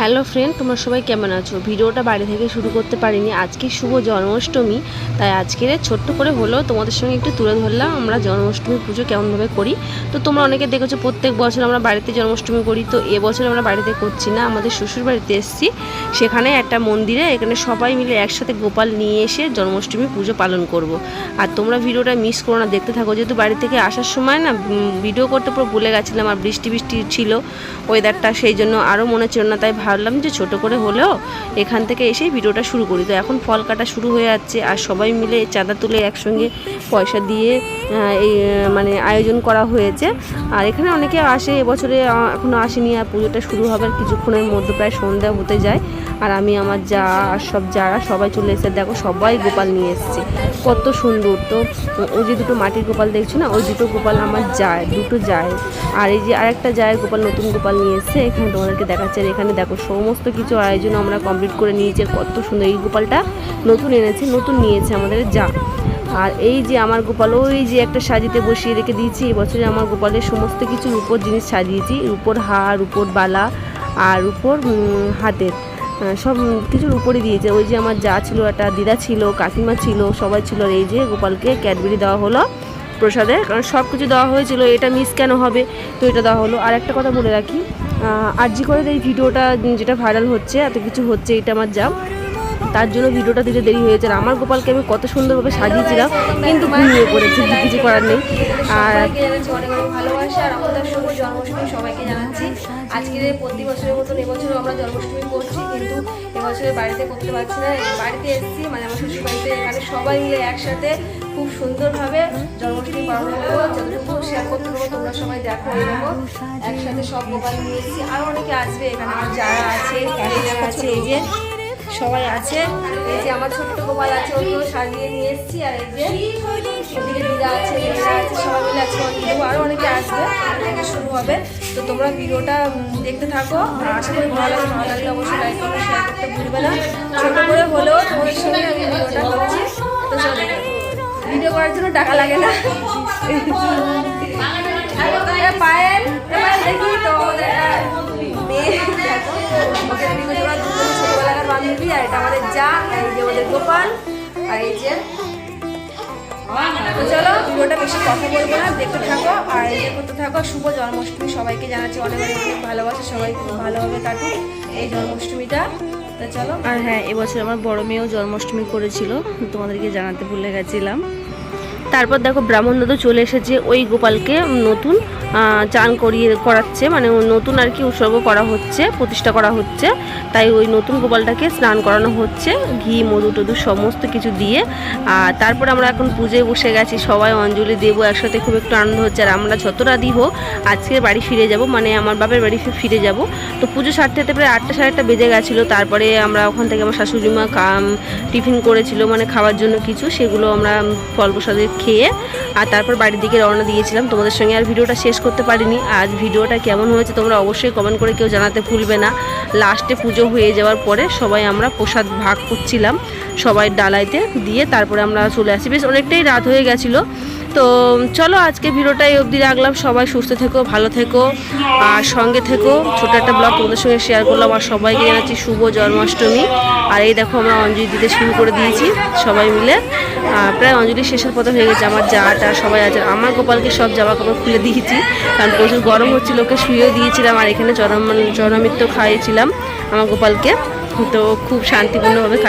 Hello friend, তোমরা সবাই কেমন আছো? ভিডিওটা বাড়ি থেকে শুরু করতে পারিনি। আজকে শুভ জন্মাষ্টমী, তাই আজকের ছোট্ট করে হলেও তোমাদের সঙ্গে একটু তুলে ধরলাম আমরা জন্মাষ্টমী পুজো কেমনভাবে করি। তো তোমরা অনেকে দেখেছ, প্রত্যেক বছর আমরা বাড়িতে জন্মাষ্টমী করি, তো এবছর আমরা বাড়িতে করছি না। আমাদের শ্বশুর বাড়িতে এসেছি, সেখানে একটা মন্দিরে, এখানে সবাই মিলে একসাথে গোপাল নিয়ে এসে জন্মাষ্টমী পুজো পালন করব। আর তোমরা ভিডিওটা মিস করো না, দেখতে থাকো। যেহেতু বাড়ি থেকে আসার সময় না ভিডিও করতে পুরো ভুলে গেছিলাম, আর বৃষ্টি বৃষ্টি ছিল ওয়েদারটা সেই জন্য আরও মনে ছিল না, তাই ভাবলাম যে ছোট করে হলেও এখান থেকে এসেই ভিডিওটা শুরু করি। তো এখন ফল কাটা শুরু হয়ে যাচ্ছে আর সবাই মিলে চাঁদা তুলে একসঙ্গে পয়সা দিয়ে এই মানে আয়োজন করা হয়েছে। আর এখানে অনেকে আসে এবছরে আহ, এখনও আসেনি আর পুজোটা শুরু হবে কিছুক্ষণের মধ্যে প্রায় সন্ধ্যা হতে যায়। আর আমি আমার যা আর সব যারা সবাই চলে এসেছে দেখো সবাই গোপাল নিয়ে এসছে। কত সুন্দর। তো ওই যে দুটো মাটির গোপাল দেখছ না? ওই দুটো গোপাল আমার যায় দুটো যায়। আর এই যে আরেকটা যায় গোপাল নতুন গোপাল নিয়ে এসছে। এখানে তোমাদেরকে দেখাচ্ছে। আর এখানে দেখো সমস্ত কিছু আয়োজন আমরা কমপ্লিট করে নিয়েছি। কত সুন্দর। এই গোপালটা নতুন এনেছে, নতুন নিয়েছে আমাদের যা। আর এই যে আমার গোপাল, ওই যে একটা সাজিতে বসিয়ে রেখে দিয়েছি। এবছরে আমার গোপালের সমস্ত কিছু রূপোর জিনিস সাজিয়েছি। রূপোর হার, রূপোর বালা আর উপর হাতের। সব কিছুর উপরে দিয়েছে। ওই যে আমার যা ছিল, একটা দিদা ছিল, কাকিমা ছিল, সবাই ছিল। এই যে গোপালকে ক্যাডবেরি দেওয়া হলো প্রসাদে। কারণ সব কিছু দেওয়া হয়েছিল, এটা মিস কেন হবে? তো এটা দেওয়া হলো। আর একটা কথা বলে রাখি। আরজি করে এই ভিডিওটা যেটা ভাইরাল হচ্ছে, এত কিছু হচ্ছে, এটা আমার যা তার জন্য ভিডিওটা দিতে দেরি হয়েছে। আমার গোপালকে আমি কত সুন্দরভাবে সাজিয়েছিলাম, কিন্তু ঘুমিয়ে পড়েছে, কিছু করার নেই। আর আজকের প্রতি বছরের মতন এবছরও আমরা জন্মাষ্টমী করছি কিন্তু এবছরে বাড়িতে করতে পারছি না বাড়িতে এসেছি মানে আমার শ্বশুর বাড়িতে এখানে সবাই মিলে একসাথে খুব সুন্দরভাবে জন্মাষ্টমী পালন সবাই একসাথে সব গোপাল নিয়ে এসেছি। আরও অনেকে আসবে এখানে, আমার যারা আছে যারা আছে এই যে সবাই আছে। এই যে আমার ছোট্ট গোপাল আছে, ওকেও সাজিয়ে নিয়ে এসেছি, আর এই যে সবাই মিলে আছে দেবো আরও অনেকে আসবে শুরু হবে। তো তোমরা ভিডিওটা দেখতে থাকো। আশা করি ভালো লাগলে অবশ্যই করে হলেও তোমাদের সঙ্গে ভিডিও করার জন্য টাকা লাগে না। আমাদের যা এই যে আমাদের গোপাল, আর এই যে চলো ভিডিওটা বেশি কথা বলব না, দেখতে থাকো, আর এই করতে থাকো, শুভ জন্মাষ্টমী, সবাইকে জানাচ্ছি অনেক অনেক অনেক ভালোবাসা, সবাই খুব ভালোভাবে কাটুক এই জন্মাষ্টমীটা। তো চলো। আর হ্যাঁ এবছর আমার বড় মেয়েও জন্মাষ্টমী করেছিল, তোমাদেরকে জানাতে ভুলে গেছিলাম। তারপর দেখো ব্রাহ্মণ দাদু চলে এসেছে, ওই গোপালকে নতুন চান করিয়ে করাচ্ছে মানে নতুন আর কি উৎসর্গ করা হচ্ছে, প্রতিষ্ঠা করা হচ্ছে। তাই ওই নতুন গোপালটাকে স্নান করানো হচ্ছে, ঘি, মধু টধু সমস্ত কিছু দিয়ে। আর তারপর আমরা এখন পুজোয় বসে গেছি, সবাই অঞ্জলি দেবো, একসাথে খুব একটু আনন্দ হচ্ছে। আর আমরা যত রাতি হোক, আজকের বাড়ি ফিরে যাব মানে আমার বাপের বাড়ি ফিরে যাব। তো পুজো সারতে সারতে প্রায় আটটা সাড়ে আটটা বেজে গেছিল, তারপরে আমরা ওখান থেকে আমার শাশুড়ি মা কাম, টিফিন করেছিল মানে খাওয়ার জন্য কিছু, সেগুলো আমরা ফল প্রসাদে খেয়ে আর তারপর বাড়ির দিকে রওনা দিয়েছিলাম। তোমাদের সঙ্গে আর ভিডিওটা শেষ করতে পারিনি। আজ ভিডিওটা কেমন হয়েছে তোমরা অবশ্যই কমেন্ট করে কেউ জানাতে ভুলবে না। লাস্টে পুজো হয়ে যাওয়ার পরে সবাই আমরা প্রসাদ ভাগ করছিলাম। সবাই ডালাইতে দিয়ে তারপরে আমরা চলে আসি। বেশ, অনেকটাই রাত হয়ে গেছিল। তো চলো আজকে ভিডিওটা এই অবধি রাখলাম। সবাই সুস্থ থেকো, ভালো থেকো। আর সঙ্গে থেকো। ছোট একটা ব্লগ তোমাদের সঙ্গে শেয়ার করলাম। আর সবাইকে জানাচ্ছি শুভ জন্মাষ্টমী। আর এই দেখো আমরা অঞ্জলি দিতে শুরু করে দিয়েছি সবাই মিলে। প্রায় অঞ্জলি শেষের পথে হয়ে গেছে আমার জাটা সবাই আছে। আমার গোপালকে সব জামা কাপড় খুলে দিয়েছি। কারণ প্রচুর গরম হচ্ছিল ওকে শুয়েও দিয়েছিলাম। আর এখানে চরম চরমিত্র খাইয়েছিলাম আমার গোপালকে। তো খুব শান্তিপূর্ণভাবে